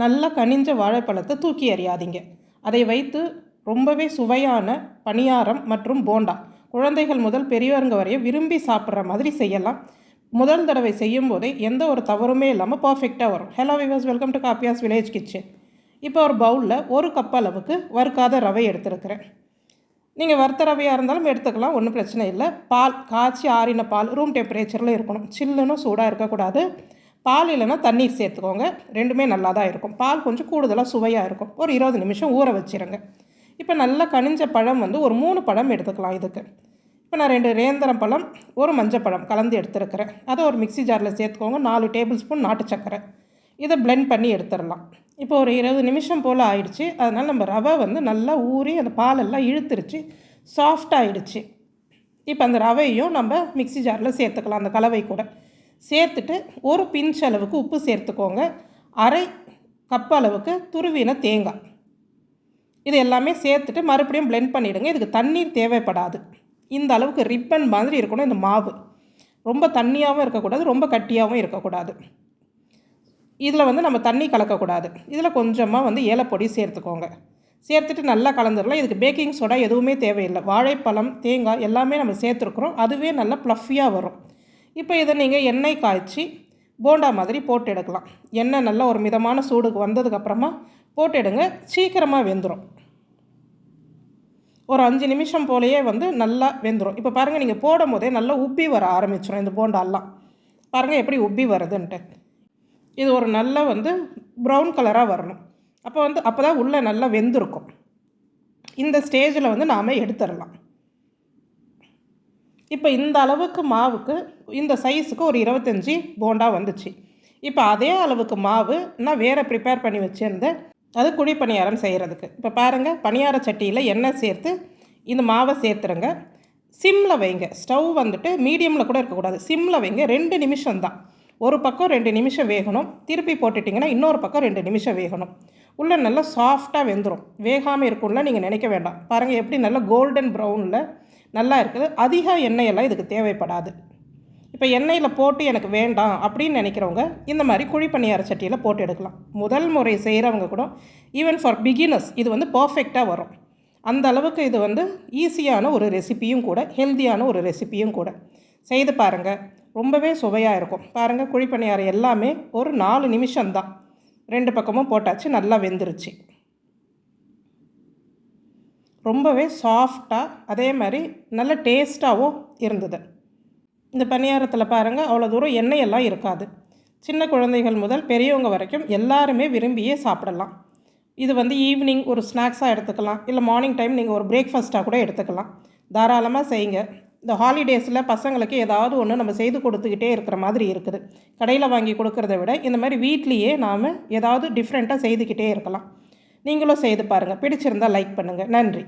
நல்லா கனிஞ்ச வாழைப்பழத்தை தூக்கி எறியாதீங்க. அதை வைத்து ரொம்பவே சுவையான பணியாரம் மற்றும் போண்டா. குழந்தைகள் முதல் பெரியவருங்க வரையும் விரும்பி சாப்பிட்ற மாதிரி செய்யலாம். முதல் தடவை செய்யும் போதே எந்த ஒரு தவறுமே இல்லாமல் பர்ஃபெக்டாக வரும். Hello viewers welcome to Kaapiya's village kitchen இப்போ ஒரு பவுலில் ஒரு கப் அளவுக்கு வறுக்காத ரவை எடுத்துருக்கிறேன். நீங்கள் வறுத்த ரவையாக இருந்தாலும் எடுத்துக்கலாம் ஒன்றும் பிரச்சனை இல்லை. பால் காய்ச்சி ஆறின பால் ரூம் டெம்பரேச்சரில் இருக்கணும். சில்லுன்னு சூடாக இருக்கக்கூடாது. பால் இல்லைன்னா தண்ணீர் சேர்த்துக்கோங்க. ரெண்டுமே நல்லா தான் இருக்கும். பால் கொஞ்சம் கூடுதலாக சுவையாக இருக்கும். ஒரு இருபது நிமிஷம் ஊற வச்சிருங்க. இப்போ நல்லா கனிஞ்ச பழம் வந்து ஒரு மூணு பழம் எடுத்துக்கலாம் இதுக்கு. இப்போ நான் ரெண்டு ரேந்திரம் பழம் ஒரு மஞ்சப்பழம் கலந்து எடுத்துருக்கிறேன். அதை ஒரு மிக்ஸி ஜாரில் சேர்த்துக்கோங்க. நாலு டேபிள் ஸ்பூன் நாட்டு சக்கரை இதை பிளெண்ட் பண்ணி எடுத்துடலாம். இப்போ ஒரு இருபது நிமிஷம் போல் ஆயிடுச்சு. அதனால் நம்ம ரவை வந்து நல்லா ஊறி அந்த பாலெல்லாம் இழுத்துருச்சு. சாஃப்டாகிடுச்சு இப்போ அந்த ரவையும் நம்ம மிக்ஸி ஜாரில் சேர்த்துக்கலாம். அந்த கலவை கூட. சேர்த்துட்டு ஒரு பிஞ்ச் அளவுக்கு உப்பு சேர்த்துக்கோங்க. அரை கப் அளவுக்கு துருவின தேங்காய். இது எல்லாமே சேர்த்துட்டு மறுபடியும் ப்ளெண்ட் பண்ணிவிடுங்க இதுக்கு தண்ணீர் தேவைப்படாது. இந்த அளவுக்கு ரிப்பன் மாதிரி இருக்கணும் இந்த மாவு. ரொம்ப தண்ணியாகவும் இருக்கக்கூடாது ரொம்ப கட்டியாகவும் இருக்கக்கூடாது. இதில் வந்து நம்ம தண்ணி கலக்கக்கூடாது. இதில் கொஞ்சமாக வந்து ஏலப்பொடி சேர்த்துக்கோங்க. சேர்த்துட்டு நல்லா கலந்துடலாம். இதுக்கு பேக்கிங் சோடா எதுவுமே தேவையில்லை. வாழைப்பழம் தேங்காய் எல்லாமே நம்ம சேர்த்துருக்குறோம். அதுவே நல்லா ப்ளஃபியாக வரும். இப்போ இதை நீங்கள் எண்ணெய் காய்ச்சி போண்டா மாதிரி போட்டு எடுக்கலாம். எண்ணெய் நல்லா ஒரு மிதமான சூடுக்கு வந்ததுக்கப்புறமா போட்டு எடுங்க. சீக்கிரமாக வெந்துடும் ஒரு அஞ்சு நிமிஷம் போலேயே வந்து நல்லா வெந்துடும் இப்போ பாருங்கள் நீங்கள் போடும் போதே நல்லா உப்பி வர ஆரம்பிச்சிடும் இந்த போண்டாலாம் பாருங்கள் எப்படி உப்பி வருதுன்ட்டு. இது ஒரு நல்ல வந்து ப்ரௌன் கலராக வரணும். அப்போ வந்து அப்போ தான் உள்ளே நல்லா வெந்திருக்கும். இந்த ஸ்டேஜில் வந்து நாம் எடுத்துடலாம். இப்போ இந்த அளவுக்கு மாவுக்கு இந்த சைஸுக்கு ஒரு இருபத்தஞ்சி போண்டா வந்துச்சு. இப்போ அதே அளவுக்கு மாவு நான் வேறு ப்ரிப்பேர் பண்ணி வச்சுருந்தேன். அது குழி பணியாரம் செய்கிறதுக்கு இப்போ பாருங்கள் பணியார சட்டியில் எண்ணெய் சேர்த்து இந்த மாவை சேர்த்துருங்க. சிம்மில் வைங்க. ஸ்டவ் வந்துட்டு மீடியமில் கூட இருக்கக்கூடாது. சிம்மில் வைங்க. ரெண்டு நிமிஷம் தான். ஒரு பக்கம் ரெண்டு நிமிஷம் வேகணும். திருப்பி போட்டுட்டிங்கன்னா இன்னொரு பக்கம் ரெண்டு நிமிஷம் வேகணும். உள்ளே நல்லா சாஃப்டாக வெந்துடும் வேகாமல் இருக்கும்ல நீங்கள் நினைக்க வேண்டாம். பாருங்கள் எப்படி நல்லா கோல்டன் ப்ரௌனில் நல்லா இருக்குது. அதிக எண்ணெயெல்லாம் இதுக்கு தேவைப்படாது. இப்போ எண்ணெயில் போட்டு எனக்கு வேண்டாம் அப்படின்னு நினைக்கிறவங்க இந்த மாதிரி குழி பணியார சட்டியில் போட்டு எடுக்கலாம். முதல் முறை செய்கிறவங்க கூட ஈவன் ஃபார் பிகினர்ஸ் இது வந்து பர்ஃபெக்டாக வரும். அந்த அளவுக்கு இது வந்து ஈஸியான ஒரு ரெசிப்பியும் கூட ஹெல்த்தியான ஒரு ரெசிப்பியும் கூட. செய்து பாருங்கள் ரொம்பவே சுவையாக இருக்கும். பாருங்கள் குழி பணியாரம் எல்லாமே ஒரு நாலு நிமிஷம்தான். ரெண்டு பக்கமும் போட்டாச்சு நல்லா வெந்துருச்சு. ரொம்பவே சாஃப்டாக அதே மாதிரி நல்ல டேஸ்ட்டாகவும் இருந்தது. இந்த பணியாரத்தில் பாருங்கள் அவ்வளோ தூரம் எண்ணெயெல்லாம் இருக்காது. சின்ன குழந்தைகள் முதல் பெரியவங்க வரைக்கும் எல்லாருமே விரும்பியே சாப்பிடலாம். இது வந்து ஈவினிங் ஒரு ஸ்நாக்ஸாக எடுத்துக்கலாம் இல்லை மார்னிங் டைம் நீங்கள் ஒரு பிரேக்ஃபாஸ்ட்டாக கூட எடுத்துக்கலாம். தாராளமாக செய்யுங்க. இந்த ஹாலிடேஸில் பசங்களுக்கு ஏதாவது ஒன்று நம்ம செய்து கொடுத்துக்கிட்டே இருக்கிற மாதிரி இருக்குது. கடையில் வாங்கி கொடுக்கறத விட இந்த மாதிரி வீட்லேயே நாம் ஏதாவது டிஃப்ரெண்ட்டாக செய்துக்கிட்டே இருக்கலாம். நீங்களும் செய்து பாருங்கள் பிடிச்சிருந்தால் லைக் பண்ணுங்கள் நன்றி.